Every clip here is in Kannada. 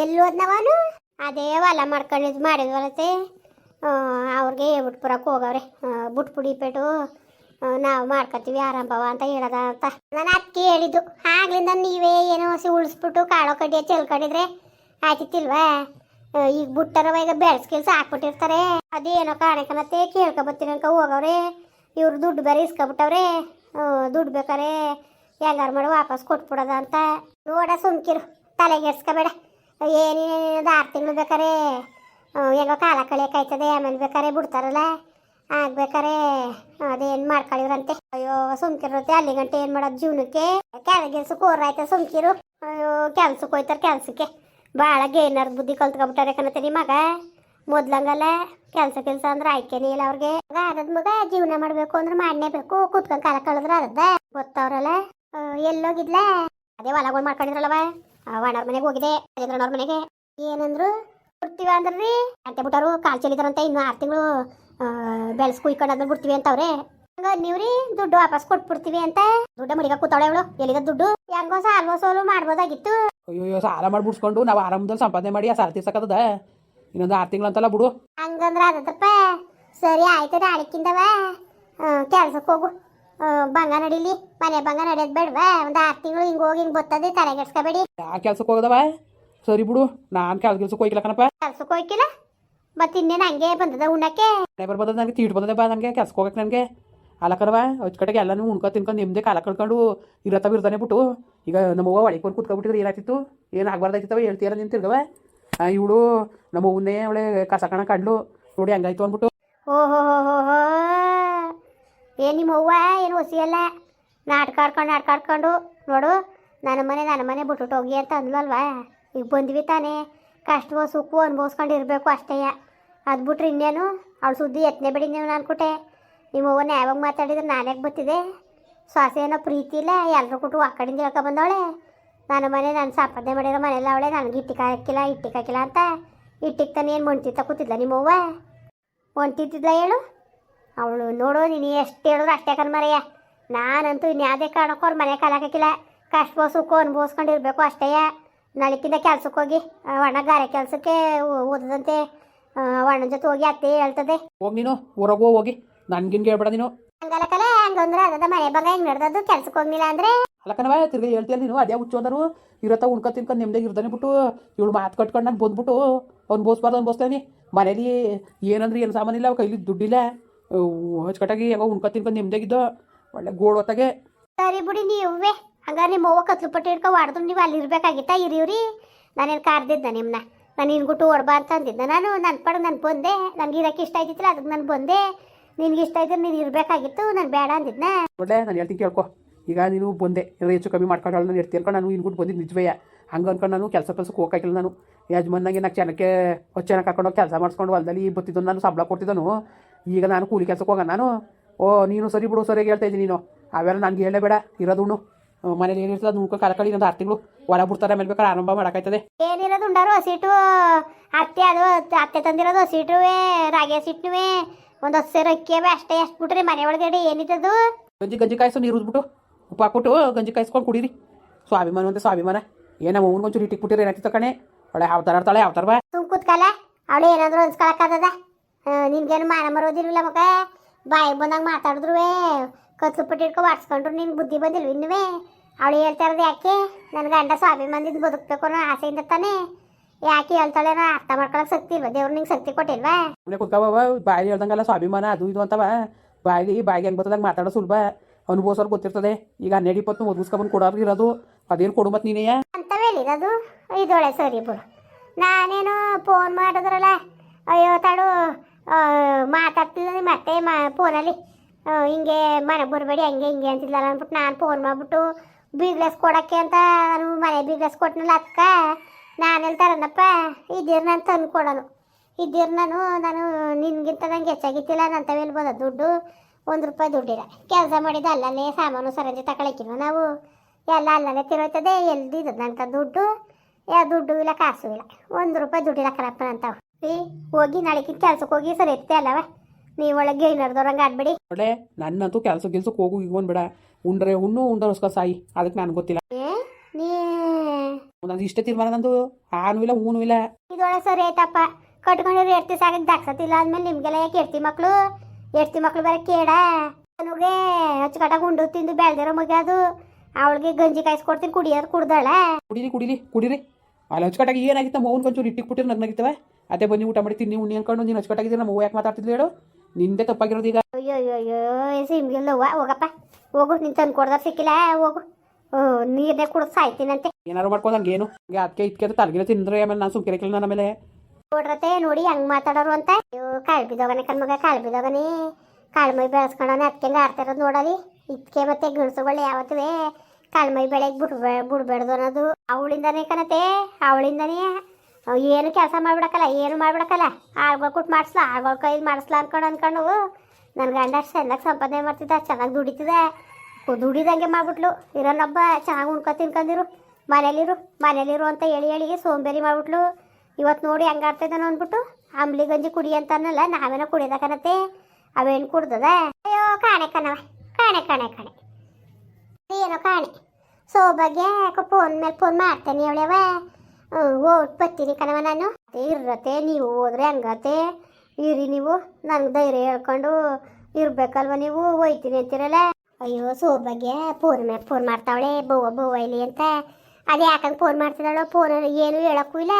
ಎಲ್ಲಿ ಹೋದ್ನವನು ಅದೇ ಹೊಲ ಇದು ಮಾಡಿದ್ವಲತೆ ಅವ್ರಿಗೆ ಹೇಳ್ಬಿಟ್ಟು ಬರಕ್ಕೆ ಹೋಗವ್ರೆ. ಬುಟ್ಪುಡಿ ಪೇಟು ನಾವು ಮಾಡ್ಕೊತೀವಿ ಆರಂಭವ ಅಂತ ಹೇಳದ ಅಂತ. ನಾನು ಅಕ್ಕಿ ಹೇಳಿದ್ದು ಆಗ್ಲಿಂದ ನೀವೇ ಏನೋ ಹಸಿ ಉಳಿಸ್ಬಿಟ್ಟು ಕಾಳೋ ಕಡ್ಡಿಯ ಚೆಲ್ಕೊಂಡಿದ್ರೆ ಆಯ್ತಿತ್ತಿಲ್ವಾ? ಈಗ ಬುಟ್ಟರವ ಈಗ ಬೆಳ್ಸ್ ಕೆಲ್ಸ ಹಾಕ್ಬಿಟ್ಟಿರ್ತಾರೆ ಅದೇನೋ ಕಾರಣಕ್ಕನತ್ತೆ ಕೇಳ್ಕೊಬತ್ತೀನಿ ಅನ್ಕ ಹೋಗವ್ರೆ. ಇವ್ರು ದುಡ್ಡು ಬೇರೆ ಇಸ್ಕೊಬಿಟ್ಟವ್ರೆ. ದುಡ್ಡು ಬೇಕಾರೆ ಎಲ್ಲಾರು ಮಾಡಿ ವಾಪಸ್ ಕೊಟ್ಬಿಡೋದ ಅಂತ. ನೋಡ ಸುಮ್ಕಿರು ತಲೆಗೆಡ್ಸ್ಕೊಬೇಡ ಏನೇನು ಆರು ತಿಂಗಳು ಬೇಕಾರೆ ಹೆಂಗೋ ಕಾಲ ಕಳಿಯೋಕಾಯ್ತದೆ ಆಮೇಲೆ ಬೇಕಾರೆ ಬಿಡ್ತಾರಲ್ಲ? ಆಗ್ಬೇಕಾರೆ, ಅದೇನು ಮಾಡ್ಕೊಳ್ಳಿವ್ರಂತೆ ಅಯ್ಯೋ ಸುಮ್ಕಿರುತ್ತೆ ಅಲ್ಲಿ ಗಂಟೆ ಏನು ಮಾಡೋದು ಜೀವನಕ್ಕೆ? ಕೆಳಗಿಲ್ಸಕ್ಕೆ ಹೋರಾಯ್ತ ಸುಮ್ಕಿರು? ಅಯ್ಯೋ ಕೆಲ್ಸಕ್ಕೆ ಹೋಯ್ತಾರೆ ಕೆಲ್ಸಕ್ಕೆ. ಭಾಳ ಗೇನರ್ ಬುದ್ಧಿ ಕಲ್ತ್ಕೊಂಬಿಟ್ಟಾರೆ ಕಣತೆ ನಿಮ್ಮ ಮಗ. ಮೊದ್ಲಂಗಲ್ಲ ಕೆಲಸ ಕೆಲಸ ಅಂದ್ರೆ ಆಯ್ಕೆನೇ ಇಲ್ಲ ಅವ್ರಿಗೆ. ಅದ್ ಮಗ ಜೀವನ ಮಾಡಬೇಕು ಅಂದ್ರೆ ಮಾಡಲೇಬೇಕು ಕುತ್ಕೊಂಡ್ ಕಾಲ ಕಳೆದ್ರೆ ಅದ ಗೊತ್ತವ್ರಲ್ಲ? ಎಲ್ಲೋಗಿದ್ಲ? ಅದೇ ಹೊಲಗಳು ಮಾಡ್ಕೊಂಡಿದ್ರಲ್ಲವ? ಒಣವ್ರ ಮನೆಗೆ ಹೋಗಿದೆ. ಅವ್ರ ಮನೆಗೆ ಏನಂದ್ರು ಬಿಡ್ತೀವಿ ಅಂದ್ರಿ? ಅಂತ ಬಿಟ್ಟಾರು ಕಾಲ್ ಚೆಲ್ಲಿದಾರಂತ ಇನ್ನು ಆರು ತಿಂಗಳು ಬೆಳೆಸ್ ಕುಯ್ಕೊಂಡಾದ್ಮೇಲೆ ಬಿಡ್ತೀವಿ ಅಂತವ್ರೆ. ಹಂಗ ನೀವ್ರಿ ದುಡ್ಡು ವಾಪಸ್ ಕೊಟ್ಬಿಡ್ತೀವಿ ಅಂತ. ದುಡ್ಡ ಮಡಿಗ ಕೂತಾಳೆ ಅವಳು. ಎಲ್ಲಿದ ದುಡ್ಡು? ಹೆಂಗೋ ಸಾಲ್ವೋ ಸೋಲು ಮಾಡ್ಬೋದಾಗಿತ್ತು. ಅಯ್ಯೋ ಸಾಲ ಮಾಡಿ ಬಿಡ್ಸ್ಕೊಂಡು ನಾವು ಆರಾಮದಲ್ಲಿ ಸಂಪಾದನೆ ಮಾಡಿ ಆ ಸಾಲ ತೀರ್ಸಕದ ಇನ್ನೊಂದು ಆರು ತಿಂಗಳು ಅಂತಲ್ಲ ಬಿಡು. ಹಂಗಂದ್ರ ಅದಪ್ಪ ಸರಿ ಆಯ್ತು ಅಡಿಕಿಂದವ. ಕೆಲ್ಸಕ್ಕೆ ಹೋಗು. ನಡೀಲಿ. ಮನೆ ಭಂಗ ನಡೆಯೋದು ಬೇಡವಾ? ಒಂದು ಆರು ತಿಂಗಳು ಹಿಂಗೆ ಹೋಗಿ ಹಿಂಗೆ ಬರ್ತದೆ ತಲೆಗೆಡ್ಸ್ಕೊಬೇಡಿ. ಯಾ ಕೆಲ್ಸಕ್ಕೆ ಹೋಗದವ? ಸರಿ ಬಿಡು ನಾನು ಕೆಲ್ಸ ಕೆಲ್ಸಕ್ಕೆ ಹೋಗಿಲ್ಲ ಕಣಪ್ಪ. ಕೆಲ್ಸಕ್ಕೆ ಹೋಗಿಲ್ಲ ಮತ್ತೆ ಇನ್ನೇನು ಹಂಗೆ ಬಂದದ ಉಣ್ಣಕ್ಕೆ? ಮನೆ ಬರ್ಬೋದ ನನಗೆ ತೀಟ್ ಬಂದದ ಬಾ ನನಗೆ ಕೆಲ್ಸಕ್ಕೆ ಹೋಗಕ್ಕೆ ನನಗೆ. ಅಲ್ಲ ಕಣವ ಕಡೆಗೆ ಎಲ್ಲನೂ ಉಣ್ಕೊ ತಿನ್ಕೊಂಡು ನಿಮ್ಮದೇ ಕಾಲ ಕಳ್ಕೊಂಡು ಇರತ್ತ ಇರ್ತಾನೆ ಬಿಟ್ಟು. ಈಗ ನಮ್ಮವ್ವ ಒಳಕೊಂಡು ಕೂತ್ಕೊಬಿಟ್ಟಿದ್ರೆ ಏನಾಗ್ತಿತ್ತು? ಏನು ಆಗ್ಬಾರ್ದಾಯ್ತವ ಹೇಳ್ತೀರ ನೀನು ತಿರ್ಗವ ಇವಳು ನಮ್ಮ ಉನ್ನೇ ಅವಳೆ ಕಸ ಕಣ ಕಂಡ್ಲು ನೋಡಿ ಹಂಗಾಯ್ತು ಅಂದ್ಬಿಟ್ಟು. ಓಹೋ ಹೋ ಹೋ ಹೋ ಏ ನಿಮ್ಮ ಅವ್ವ, ಏನು ಹೊಸಿಯಲ್ಲ ನಾಟಕ ಆಡ್ಕೊಂಡು ನಾಟಕ ಆಡ್ಕೊಂಡು ನೋಡು, ನನ್ನ ಮನೆ ನನ್ನ ಮನೆ ಬಿಟ್ಟು ಹೋಗಿ ಅಂತ ಅಂದ್ಲಲ್ವಾ? ಈಗ ಬಂದ್ವಿ ತಾನೇ. ಕಷ್ಟವೋ, ಸುಖವೋ ಅನುಭವಿಸ್ಕೊಂಡು ಇರಬೇಕು ಅಷ್ಟೇ. ಅದು ಬಿಟ್ರೆ ಇನ್ನೇನು? ಅವಳು ಸುದ್ದಿ ಎತ್ತನೆ ಬಿಡಿ ನೀವು ಅನ್ಕೊಟ್ಟೆ ನಿಮ್ಮ ಅವ್ವನ ಯಾವಾಗ ಮಾತಾಡಿದ್ರೆ ನಾನ್ಯಾಕೆ ಬತ್ತಿದೆ ಶ್ವಾಸ ಏನೋ ಪ್ರೀತಿ ಇಲ್ಲ ಎಲ್ಲರೂ ಕೊಟ್ಟು ಆ ಕಡೆಯಿಂದ ಹೇಳ್ಕೊ ಬಂದವಳೆ. ನನ್ನ ಮನೆ ನಾನು ಸಂಪಾದನೆ ಮಾಡಿರೋ ಮನೆಯಲ್ಲ ಅವಳೆ, ನನಗೆ ಇಟ್ಟಿಗೆ ಹಾಕಿಲ್ಲ ಇಟ್ಟಿಗೆ ಹಾಕಿಲ್ಲ ಅಂತ. ಇಟ್ಟಿಗೆ ತಾನೇ ಏನು ಮೊಣ್ತಿತ್ತ ಕೂತಿದ್ಲ ನಿಮ್ಮವ್ವ ಒಂಟಿದ್ದಿದ್ಲ ಹೇಳು? ಅವಳು ನೋಡು ನೀನು ಎಷ್ಟು ಹೇಳಿದ್ರು ಅಷ್ಟೇ ಕಣ್ಮರಯ್ಯ ನಾನಂತೂ ಇನ್ಯಾವುದೇ ಕಾರಣಕ್ಕೂ ಅವ್ರ ಮನೆ ಕಾಲಾಕಿಲ್ಲ ಕಷ್ಟ ಅನುಭವಿಸ್ಕೊಂಡು ಇರಬೇಕು ಅಷ್ಟೇ. ನಾಳಿಕಿಂದ ಕೆಲ್ಸಕ್ಕೆ ಹೋಗಿ ವಣ್ಣ ಒಣ ಗಾರೆ ಕೆಲಸಕ್ಕೆ ಓದದಂತೆ. ಅಣ್ಣನ ಜೊತೆ ಹೋಗಿ ಅತ್ತೆ ಹೇಳ್ತದೆ. ಹೋಗಿ ನೀನು ಹೊರಗೆ ಹೋಗಿ ನನ್ಗಿನ್ ಹೇಳ್ಬೇಡ ನೀನು. ಹಂಗಲ್ಲಕಲ್ಲ ಹಂಗಂದ್ರೆ ಅದದ ಮನೆ ಬಗ್ಗೆ ಹೆಂಗೆ ನಡೆದದ್ದು? ಕೆಲ್ಸಕ್ಕೆ ಹೋಗ್ಲಿಲ್ಲ ಅಂದ್ರೆ? ಅಲ್ಲಕನವ ತಿರ್ಗಿ ಹೇಳ್ತೀಯಲ್ಲ ನೀನು ಅದೇ ಹುಚ್ಚು ಅಂದರು ಇರತ್ತ ಉಣ್ಕ ತಿನ್ಕೊಂಡು ನಿಮ್ದಾಗ ಇರ್ತಾನೆ ಬಿಟ್ಟು ಇವಳು ಮಾತು ಕಟ್ಕೊಂಡು ನಾನು ಬಂದ್ಬಿಟ್ಟು ಅನ್ಬೋಸ್ಬಾರ್ದು ಅನ್ಬೋಸ್ತಾನೆ ಮನೇಲಿ ಏನಂದ್ರೆ ಏನು ಸಾಮಾನಿಲ್ಲ ಇಲ್ಲ ಕೈಲಿ ದುಡ್ಡಿಲ್ಲ. ಹಚ್ಕಟ್ಟಾಗಿ ಯಾವಾಗ ಉಣ್ಕೊ ತಿನ್ಕೊಂಡು ನಿಮ್ದಾಗಿದ್ದ? ಒಳ್ಳೆ ಗೋಡ್ ಹೊತ್ತಾಗೆ. ಸರಿ ಬಿಡಿ ನೀವೇ. ಹಂಗಾರೆ ನಿಮ್ಮ ಅವ್ವ ಕತ್ಲು ಪಟ್ಟಿ ಹಿಡ್ಕೊ ಹೊಡೆದ್ರು ನೀವು ಅಲ್ಲಿ ಇರ್ಬೇಕಾಗಿತ್ತಾ? ಇರಿವ್ರಿ ನಾನೇನು ಕಾರ್ದಿದ್ದ ನಿಮ್ಮನ್ನ ನಾನು ನಿನ್ಗುಟ್ಟು ಓಡ್ಬಾ ಅಂತ ಅಂದಿದ್ದ. ನಾನು ನನ್ನ ಪಡ ನಾನು ಬಂದೆ. ನನಗೆ ಇರೋಕ್ಕೆ ಇಷ್ಟ ಆಯ್ತಿತ್ತಲ್ಲ ಅದಕ್ಕೆ ನಾನು ಬಂದೆ. ನಿನಗೆ ಇಷ್ಟ ಆಯ್ತು ನೀನು ಇರಬೇಕಾಗಿತ್ತು. ನಾನು ಬೇಡ ಅಂದಿದ್ನ. ಒಳ್ಳೆ ನಾನು ಹೇಳ್ತೀನಿ ಕೇಳ್ಕೊ. ಈಗ ನೀನು ಬಂದೆ. ಏನಾದ್ರು ಹೆಚ್ಚು ಕಮ್ಮಿ ಮಾಡ್ಕೊಂಡು ನಾನು ಇರ್ತೀನಿ ಅನ್ಕೊಂಡು ನಾನು ಇನ್ಗುಟ್ಟು ಬಂದಿದ್ದು ನಿಜವೇ ಹಂಗೆ ಅನ್ಕೊಂಡು ನಾನು ಕೆಲಸ ಕೆಲಸಕ್ಕೆ ಹೋಗಕ್ಕಿಲ್ಲ ನಾನು. ಯಜಮಾನಾಗೆ ನಾಲ್ಕು ಜನಕ್ಕೆ ಹತ್ತು ಜನ ಹಾಕೊಂಡು ಕೆಲಸ ಮಾಡಿಸ್ಕೊಂಡು ಹೊಲದಲ್ಲಿ ಬತ್ತಿದ್ದು ನಾನು ಸಂಬಳ ಕೊಡ್ತಿದ್ದನು. ಈಗ ನಾನು ಕೂಲಿ ಕೆಲಸಕ್ಕೆ ಹೋಗೋಣ ನಾನು? ಓ ನೀನು ಸರಿ ಬಿಡು ಸರಿಯಾಗಿ ಹೇಳ್ತಾ ಇದ್ದೀನಿ ನೀನು. ಅವೆಲ್ಲ ನನಗೆ ಹೇಳಬೇಡ ಇರೋದುಣ್ಣು ಮನೇಲಿ ಏನಿರ್ತದೆ ಅದು ನೋಡ್ಕೊಂಡು ಕಾಲ ಕಳಿ ಒಂದು ಆರು ತಿಂಗಳು ಹೊರ ಬಿಡ್ತಾರೆ ಆಮೇಲೆ ಬೇಕಾದ್ರೆ ಆರಂಭ ಮಾಡೋಕ್ಕಾಯ್ತದೆ. ಏನಿರೋದು ಉಂಡಾರು ಸೀಟು ಅತ್ತೆ ಅದು ಅತ್ತೆ ತಂದಿರೋದು ಸೀಟುವೆ ರಾಗೆ ಹಸಿಟ್ಟುವೆ ಒಂದು ಹತ್ತು ಸೇರು ಅಕ್ಕಿಯವೆ ಅಷ್ಟೇ ಎಷ್ಟು ಬಿಟ್ರಿ ಮನೆ ಒಳಗಡೆ ಏನಿದ್ದದು ಗಂಜಿ ಗಂಜಿ ಕಾಯಿಸು ನೀರು ಉದ್ಬಿಟ್ಟು ಉಪ್ಪು ಹಾಕ್ಬಿಟ್ಟು ಗಂಜಿ ಕಾಯಿಸ್ಕೊಂಡು ಕುಡೀರಿ. ಸ್ವಾಭಿಮಾನ ಅಂತ ಸ್ವಾಭಿಮಾನ. ಏನೋ ಅವ್ನಿಗೊಂಚೂರು ಇಟ್ಟಿಗೆ ಬಿಟ್ಟಿರಿ ಏನಾಗ್ತಿತ್ತು ಕಣೆ. ಒಳ್ಳೆ ಯಾವ್ತಾರ ಆಡ್ತಾಳೆ ಯಾವ್ತಾರ ಬಾ. ತುಂಬ ಕೂತ್ಕಲ್ಲ ಅವಳು ಏನಾದರೂ ಅನ್ಸ್ಕೊಳಕ್ಕಾಗದ ನಿನ್ಗೇನು ಮಾನ ಮರೋದಿಲ್ವಿಲ್ಲ ಮಗ? ಬಾಯಿ ಬಂದಂಗೆ ಮಾತಾಡಿದ್ರು ಕತ್ಲು ಪಟ್ಟಿಡ್ಕೊ ವಾಡ್ಸ್ಕೊಂಡ್ರು ನಿನ್ಗೆ ಬುದ್ಧಿ ಬಂದಿಲ್ವ ಇನ್ನುವೇ? ಅವಳು ಹೇಳ್ತಾರದು ಯಾಕೆ? ನನ್ನ ಗಂಡ ಸ್ವಾಭಿಮಾನದಿಂದ ಬದುಕಬೇಕು ಅನ್ನೋ ಆಸೆಯಿಂದ ತಾನೇ. ಯಾಕೆ ಹೇಳ್ತಾಳೇನೋ ಅರ್ಥ ಮಾಡ್ಕೊಳಕ್ ಶಕ್ತಿ ಇಲ್ವಾ? ದೇವ್ರು ನಿಂಗೆ ಶಕ್ತಿ ಕೊಟ್ಟಿಲ್ವಾ? ಕುತ್ಕೋವ ಬಾಯಿ ಹೇಳ್ದಂಗಲ್ಲ ಸ್ವಾಭಿಮಾನ ಅದು ಇದು ಅಂತವ. ಬಾಯಿಗೆ ಬಾಯಿಗೆ ಹೆಂಗೆ ಮಾತಾಡ ಮಾತಾಡೋ ಸುಲಭ. ಅನುಭವಿಸೋರು ಗೊತ್ತಿರ್ತದೆ. ಈಗ ಹನ್ನೆರಡು ಇಪ್ಪತ್ತು ಓದಿಸ್ಕೊಂಬಂದು ಕೊಡೋರು ಇರೋದು. ಅದೇನು ಕೊಡು ಮತ್ತೆ ನೀನೇ? ಅಂತವೇ ಹೇಳಿರೋದು. ಇದೊಳೆ ಸರಿ ಬಿಡು. ನಾನೇನು ಫೋನ್ ಮಾಡಿದ್ರಲ್ಲ. ಅಯ್ಯೋ ತಾಡು. ಆ, ಮಾತಾಡ್ತಿಲ್ಲ ಮತ್ತೆ ಮಾ ಫೋನಲ್ಲಿ ಹಿಂಗೆ ಮನೆಗೆ ಬರಬೇಡಿ ಹಂಗೆ ಹಿಂಗೆ ಅಂತಿದ್ಲಲ್ಲ ಅಂದ್ಬಿಟ್ಟು ನಾನು ಫೋನ್ ಮಾಡಿಬಿಟ್ಟು ಬೀಗ್ಲೆಸ್ ಕೊಡೋಕ್ಕೆ ಅಂತ ನಾನು ಮನೆ ಬೀಗ್ಲೆಸ್ ಕೊಟ್ಟನಲ್ಲ ಅಕ್ಕ. ನಾನು ಹೇಳ್ತಾರನಪ್ಪ ಇದ್ದೀರ ನಾನು ತಂದು ಕೊಡೋನು ಇದ್ದೀರ ನಾನು ನಾನು ನಿನ್ಗಿಂತ ನಂಗೆ ಹೆಚ್ಚಾಗಿತ್ತಿಲ್ಲ ನನ್ನ ತವೇಲಿ ಬಂದ ದುಡ್ಡು? ಒಂದು ರೂಪಾಯಿ ದುಡ್ಡಿಲ್ಲ ಕೆಲಸ ಮಾಡಿದ ಅಲ್ಲಲ್ಲೇ ಸಾಮಾನು ಸರಂಜಿ ತಗೊಳಕಿಲ್ವ ನಾವು? ಎಲ್ಲ ಅಲ್ಲಲ್ಲೇ ತಿರೋಯ್ತದೆ ಎಲ್ದಿದ್ದು ನಂತ ದುಡ್ಡು? ಯಾವ ದುಡ್ಡು ಇಲ್ಲ ಕಾಸು ಇಲ್ಲ. ಒಂದು ರೂಪಾಯಿ ದುಡ್ಡಿಲ್ಲ ಕಣಪ್ಪ ಈ ಹೋಗಿ ನಾಳೆಕಿನ ಕೆಲ್ಸಕ್ಕೆ ಹೋಗಿ ಸರಿ ಇರ್ತೆ ಅಲ್ಲವ? ನೀವು ಒಳಗೆ ಐನರ್ದವ್ರಂಗೆ ಆಡ್ಬೇಡಿ. ಒಳ್ಳೆ ನನ್ನಂತೂ ಕೆಲಸ ಗಿಲ್ಸಕ್ಕೆ ಹೋಗು ಈಗ ಬೇಡ ಉಂಡ್ರೆ ಹುಣ್ಣು ಉಂಡರಸ್ಕ ಸಾಯಿ. ಅದಕ್ಕೆ ನಾನು ಗೊತ್ತಿಲ್ಲ. ಏ ನೀ ನಂದು ಇಷ್ಟ ತೀರ್ಮಾನ ನಂದು. ಆನು ಇಲ್ಲ ಹೂನು ಇಲ್ಲ. ಇದೊಳ ಸರಿ ಆಯ್ತಪ್ಪ. ಕಟ್ಕೊಂಡಿರೋ ಎರ್ತಿ ಸಾಕಿದ್ ದಕ್ಸತಿಲ್ಲ ಅಂದ್ಮೇಲೆ ನಿಮ್ಗೆಲ್ಲ ಯಾಕೆ ಎರ್ತಿ ಮಕ್ಳು? ಎರ್ತಿ ಮಕ್ಳು ಬೇರೆ ಕೇಡ ನನಗೆ ಹಚ್ಚಕಟ್ಟಾಗ ಉಂಡು ತಿಂದು ಬೆಳ್ದಿರೋ ಮಗ ಅದು ಅವಳಿಗೆ ಗಂಜಿ ಕಾಯಿಸ್ಕೊಡ್ತೀನಿ ಕುಡಿಯೋದು ಕುಡ್ದಾಳೆ. ಕುಡೀರಿ ಕುಡೀರಿ ಕುಡೀರಿ. ಅಲ್ಲಿ ಹಚ್ಕಟ್ಟಾಗಿ ಏನಾಗಿತ್ತು? ಅವ್ವನ ಒಂಚೂರು ಇಟ್ಟಿಗೆ ಬಿಟ್ಟಿರು ನಗ್ನಾಗಿತ್ತವೆ. ಅದೇ ಬನ್ನಿ ಊಟ ಮಾಡಿ ತಿನ್ನಿ ಉಣ್ಣಿ ಅನ್ಕೊಂಡು ನೀನು ಹಚ್ಕಟ್ಟಾಗಿದ್ದೀರ ನಮ್ಮ ಯಾಕೆ ಮಾತಾಡ್ತಿದ್ಲು ಹೇಳು? ನಿಂದೆ ತಪ್ಪಾಗಿರೋದು ಈಗ. ಅಯ್ಯೋ ಹೋಗಪ್ಪ. ಹೋಗು ನಿಂತನ್ ತಂದು ಕೊಡ್ದಾರ ಸಿಕ್ಕಿಲ್ಲ ಹೋಗು. ನೀರನ್ನೇ ಕುಡಿದು ಸಾಯ್ತೀನಂತೆ. ಏನಾರು ಮಾಡ್ಕೊಂಡು ಹಂಗೆ ಏನು? ಹಂಗೆ ಅದಕ್ಕೆ ಇದಕ್ಕೆ ತಲೆಗಿನ ತಿಂದ್ರೆ ಆಮೇಲೆ ನಾನು ಸುಮ್ಕಿರಕ್ಕಿಲ್ಲ ನನ್ನ ಮೇಲೆ? ನೋಡ್ರತೆ ನೋಡಿ ಹೆಂಗ್ ಮಾತಾಡೋರು ಅಂತ. ಅಯ್ಯೋ ಕಾಳು ಬಿದ್ದೋಗನೆ ಕಣ್ಮಗ ಕಾಳು ಬಿದ್ದೋಗನೆ. ಕಾಳ್ಮೈ ಬೆಳೆಸ್ಕೊಂಡವನೆ ಅದಕ್ಕೆ ಆಡ್ತಿರೋದು ನೋಡಲಿ. ಇದಕ್ಕೆ ಮತ್ತೆ ಗಿಣಸುಗಳು ಯಾವತ್ತುವೆ ಕಾಳ್ಮೈ ಬೆಳೆಗೆ ಬಿಡ್ಬೇ ಬಿಡ್ಬೇಡ್ದು ಅನ್ನೋದು ಅವಳಿಂದನೇ ಕಣತೆ, ಅವಳಿಂದನೇ. ಅವ್ ಏನು ಕೆಲಸ ಮಾಡ್ಬಿಡಕಲ್ಲ ಏನು ಮಾಡ್ಬಿಡಕಲ್ಲ ಆಳ್ಗಳು ಕೊಟ್ಟು ಮಾಡಿಸ್ಲ, ಆಳ್ಗಳ ಕೈ ಮಾಡಿಸ್ಲ ಅನ್ಕೊಂಡು ಅನ್ಕೊಂಡು ನನ್ನ ಗಂಡ ಚೆನ್ನಾಗಿ ಸಂಪಾದನೆ ಮಾಡ್ತಿದ್ದ, ಚೆನ್ನಾಗಿ ದುಡಿತಿದೆ ದುಡಿದಂಗೆ ಮಾಡ್ಬಿಟ್ಲು. ಇರೋನೊಬ್ಬ ಚೆನ್ನಾಗಿ ಉಣ್ಕೊ ತಿನ್ಕೊಂಡಿರು ಮನೇಲಿರು ಮನೇಲಿರು ಅಂತ ಹೇಳಿ ಹೇಳಿ ಸೋಂಬೇರಿ ಮಾಡ್ಬಿಟ್ಲು. ಇವತ್ತು ನೋಡಿ ಹೆಂಗೆ ಆಡ್ತಿದ್ದಾನು ಅಂದ್ಬಿಟ್ಟು ಅಂಬ್ಲಿ ಗಂಜಿ ಕುಡಿ ಅಂತ ಅನ್ನಲ್ಲ, ನಾವೇನೋ ಕುಡಿಯೋದಕ್ಕನತ್ತೆ ಅವೇನು ಕುಡ್ದದ? ಅಯ್ಯೋ, ಕಾಣೆ ಕಣವ ಕಾಣೆ ಕಾಣೆ ಕಾಣೆ. ಏನೋ ಕಾಣೆ. ಸೋಬಗ್ಗೆ ಫೋನ್ ಮೇಲೆ ಫೋನ್ ಮಾಡ್ತೇನೆ ಅವಳವ ಓಟ್ ಬರ್ತೀನಿ ಕಣವ ನಾನು. ಇರತ್ತೆ, ನೀವು ಹೋದ್ರೆ ಹಂಗತ್ತೆ. ಇರಿ ನೀವು ನನಗೆ ಧೈರ್ಯ ಹೇಳ್ಕೊಂಡು ಇರ್ಬೇಕಲ್ವ ನೀವು, ಹೋಯ್ತೀನಿ ಅಂತೀರಲ್ಲ? ಅಯ್ಯೋ ಸೋಬಗ್ಗೆ ಫೋನ್ ಮೇಲೆ ಫೋನ್ ಮಾಡ್ತಾವಳೆ, ಬವ್ವ ಬವ್ವ ಇಲ್ಲಿ ಅಂತ. ಅದೇ ಯಾಕಂಗೆ ಫೋನ್ ಮಾಡ್ತಿದ್ದಾಳೋ ಫೋನ್ ಏನು ಹೇಳಕ್ಕೂ ಇಲ್ಲ.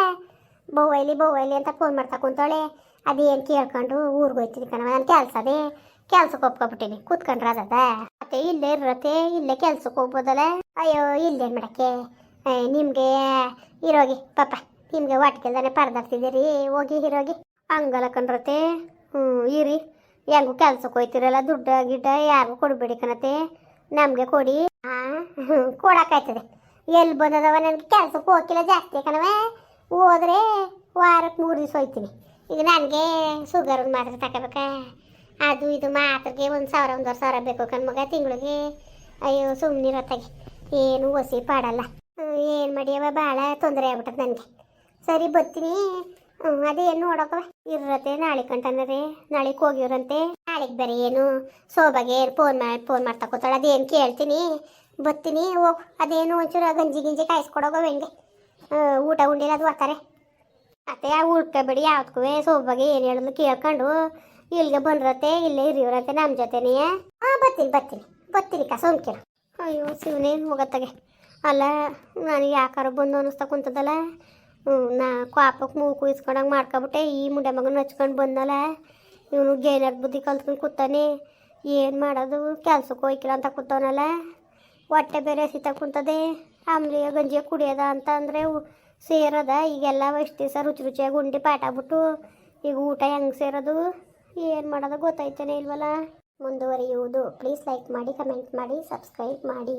ಬವ್ವೈಲಿ ಬವ್ವೈಲಿ ಅಂತ ಫೋನ್ ಮಾಡ್ತಾ ಕುಂತಾಳೆ. ಅದೇನು ಕೇಳ್ಕೊಂಡು ಊರಿಗೆ ಹೋಯ್ತೀನಿ ಕಣವ ನನ್ನ ಕೆಲಸ ಅದೇ ಕೆಲ್ಸಕ್ಕೆ ಒಪ್ಕೊಬಿಟ್ಟಿನಿ. ಕೂತ್ಕೊಂಡ್ರೆ ಮತ್ತೆ ಇಲ್ಲೇ ಇರತ್ತೆ ಇಲ್ಲೇ ಕೆಲ್ಸಕ್ಕೆ ಹೋಗ್ಬೋದಲ್ಲ ಅಯ್ಯೋ, ಇಲ್ಲೇನು ಮಾಡಕ್ಕೆ? ನಿಮಗೆ ಇರೋಗಿ, ಪಾಪ, ನಿಮ್ಗೆ ವಾಟ್ಕೆಲ್ದಾನೆ ಪರದಾಡ್ತಿದ್ದೀರಿ, ಹೋಗಿ, ಇರೋಗಿ. ಹಂಗಲ್ಲ ಕಣ್ರತೆ ಹ್ಞೂ ಇರಿ. ಹೆಂಗೂ ಕೆಲ್ಸಕ್ಕೆ ಹೋಯ್ತಿರಲ್ಲ, ದುಡ್ಡು, ಗಿಡ್ಡ ಯಾರಿಗೂ ಕೊಡಬೇಡಿ ಕಣತೆ ನಮಗೆ ಕೊಡಿ. ಹಾಂ, ಕೊಡಕ್ಕಾಯ್ತದೆ. ಎಲ್ಲಿ ಬಂದದವ ನನಗೆ? ಕೆಲ್ಸಕ್ಕೆ ಹೋಗಿಲ್ಲ ಜಾಸ್ತಿ ಕಣವೆ. ಹೋದ್ರೆ ವಾರಕ್ಕೆ ಮೂರು ದಿವಸ ಹೋಯ್ತೀನಿ. ಈಗ ನನಗೆ ಶುಗರ್ ಮಾತ್ರ ತಗೋಬೇಕಾ? ಅದು ಇದು ಮಾತ್ರಗೆ ಒಂದು ಸಾವಿರ, ಒಂದೂವರೆ ಸಾವಿರ ಬೇಕು ಕಣ್ಮಗ ತಿಂಗಳಿಗೆ. ಅಯ್ಯೋ ಸುಮ್ಮನಿರತ್ತಾಗೆ ಏನು ಒಸಿ ಪಾಡಲ್ಲ. ಏನು ಮಾಡಿಯವ? ಭಾಳ ತೊಂದರೆ ಆಗ್ಬಿಟ್ಟದ ನನಗೆ. ಸರಿ, ಬರ್ತೀನಿ. ಹ್ಞೂ ಅದೇನು ನೋಡೋಕವ? ಇರತ್ತೆ ನಾಳೆ ಕಂಟನರಿ. ನಾಳೆಗೆ ಹೋಗಿವ್ರಂತೆ. ನಾಳೆಗೆ ಬರೀ ಏನು? ಸೋಬಾಗೆ ಫೋನ್ ಮಾಡಿ ಫೋನ್ ಮಾಡ್ತಾ ಕೂತಾಳೆ? ಅದೇನು ಕೇಳ್ತೀನಿ? ಬರ್ತೀನಿ, ಹೋಗು. ಅದೇನು ಒಂಚೂರು ಗಂಜಿ ಗಿಂಜಿ ಕಾಯಿಸ್ಕೊಡೋಗೋ ಹೆಂಗೆ ಊಟ ಉಂಡಿಲ್ಲ, ಅದು ಬರ್ತಾರೆ ಅತ್ತೆ ಉಳ್ಕೊಬೇಡಿ ಯಾವ್ದಕ್ಕೂ ಸೋಬಾಗೆ ಏನು ಹೇಳಿದ್ಲು ಕೇಳ್ಕೊಂಡು ಇಲ್ಲಿಗೆ ಬಂದ್ರತೆ ಇಲ್ಲೇ ಇರಿವ್ರಂತೆ ನಮ್ಮ ಜೊತೆನೇ. ಹಾಂ ಬರ್ತೀನಿ ಬರ್ತೀನಿ ಬರ್ತೀನಿ ಕಾ ಸೋಮ್ಕಿರು ಅಯ್ಯೋ, ಶಿವನೇ, ಹೋಗತ್ತಾಗೆ. ಅಲ್ಲ, ನನಗೆ ಯಾಕಾರ ಬಂದು ಅನ್ನಿಸ್ತಾ ಕುಂತದಲ್ಲ? ಹ್ಞೂ ನಾ ಕ್ವಾಪಕ್ಕೆ ಮೂಗು ಇಸ್ಕೊಂಡಂಗೆ ಮಾಡ್ಕೊಬಿಟ್ಟೆ, ಈ ಮುಂಡೆ ಮಗನ ಹಚ್ಕೊಂಡು ಬಂದಲ್ಲ? ಇವನು ಗೇನರ್ ಬುದ್ಧಿ ಕಲ್ತ್ಕೊಂಡು ಕೂತಾನೆ. ಏನು ಮಾಡೋದು, ಕೆಲ್ಸಕ್ಕೆ ಹೋಯ್ಕಿಲ್ಲ ಅಂತ ಕೂತವನಲ್ಲ? ಹೊಟ್ಟೆ ಬೇರೆ ಸೀತ ಕುಂತದೆ. ಆಮ್ಲಿಯ ಗಂಜಿ ಕುಡಿಯೋದ ಅಂತ ಅಂದರೆ ಸೇರದ, ಈಗೆಲ್ಲ ಎಷ್ಟು ದಿವಸ ರುಚಿ ರುಚಿಯಾಗಿ ಉಂಡಿ ಪಾಠ ಬಿಟ್ಟು ಈಗ ಊಟ ಹೆಂಗೆ ಸೇರೋದು? ಏನು ಮಾಡೋದು ಗೊತ್ತಾಯ್ತಾನೆ ಇಲ್ವಲ್ಲ? ಮುಂದುವರಿಯುವುದು. ಪ್ಲೀಸ್ ಲೈಕ್ ಮಾಡಿ ಕಮೆಂಟ್ ಮಾಡಿ ಸಬ್ಸ್ಕ್ರೈಬ್ ಮಾಡಿ.